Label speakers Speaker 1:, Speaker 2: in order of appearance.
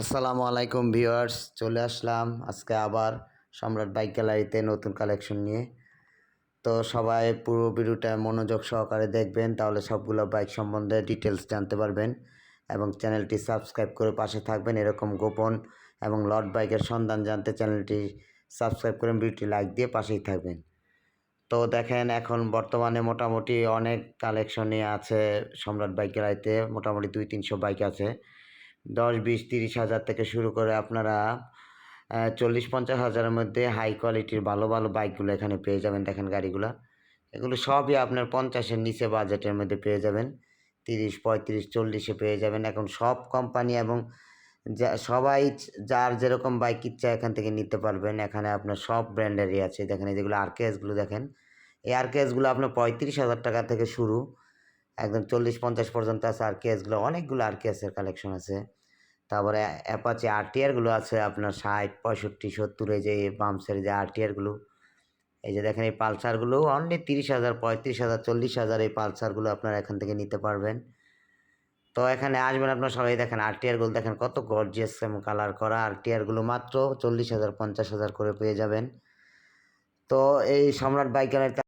Speaker 1: আসসালামু আলাইকুম ভিউয়ার্স, চলে আসলাম আজকে আবার সম্রাট বাইক গ্যালারিতে নতুন কালেকশন নিয়ে। তো সবাই পুরো ভিডিওটা মনোযোগ সহকারে দেখবেন, তাহলে সবগুলো বাইক সম্বন্ধে ডিটেলস জানতে পারবেন এবং চ্যানেলটি সাবস্ক্রাইব করে পাশে থাকবেন এরকম গোপন এবং লট বাইকের সন্ধান জানতে চ্যানেলটি সাবস্ক্রাইব করে ভিডিওটি লাইক দিয়ে পাশেই থাকবেন। তো দেখেন, এখন বর্তমানে মোটামুটি অনেক কালেকশনই আছে সম্রাট বাইক গ্যালারিতে মোটামুটি দুই তিনশো বাইক আছে। দশ, বিশ, তিরিশ হাজার থেকে শুরু করে আপনারা চল্লিশ, পঞ্চাশ হাজারের মধ্যে হাই কোয়ালিটির ভালো ভালো বাইকগুলো এখানে পেয়ে যাবেন। দেখেন গাড়িগুলো। এগুলো সবই আপনার পঞ্চাশের নিচে বাজেটের মধ্যে পেয়ে যাবেন। তিরিশ, পঁয়ত্রিশ, চল্লিশে পেয়ে যাবেন। এখন সব কোম্পানি এবং যা, সবাই যার যেরকম বাইক ইচ্ছা এখান থেকে নিতে পারবেন। এখানে আপনার সব ব্র্যান্ডেরই আছে। দেখেন এই যেগুলো আরকেএসগুলো দেখেন। এই আরকেএসগুলো আপনার পঁয়ত্রিশ হাজার টাকা থেকে শুরু। একদম চল্লিশ, পঞ্চাশ পর্যন্ত আছে আরকেএসগুলো অনেকগুলো আরকেএসের কালেকশন আছে। তারপরে অ্যাপাচি আরটিআরগুলো আছে আপনার ষাট, পঁয়ষট্টি, সত্তর যে বামসের যে আরটিআরগুলো এই যে দেখেন এই পালসারগুলো অনলি তিরিশ হাজার, পঁয়ত্রিশ হাজার, চল্লিশ হাজার এই পালসারগুলো আপনারা এখান থেকে নিতে পারবেন। তো এখানে আসবেন আপনার সবাই দেখেন আরটিআরগুলো দেখেন কত গর্জিয়াস কালার করা আরটিআরগুলো মাত্র চল্লিশ হাজার, পঞ্চাশ হাজার করে পেয়ে যাবেন। তো এই সম্রাট বাইকের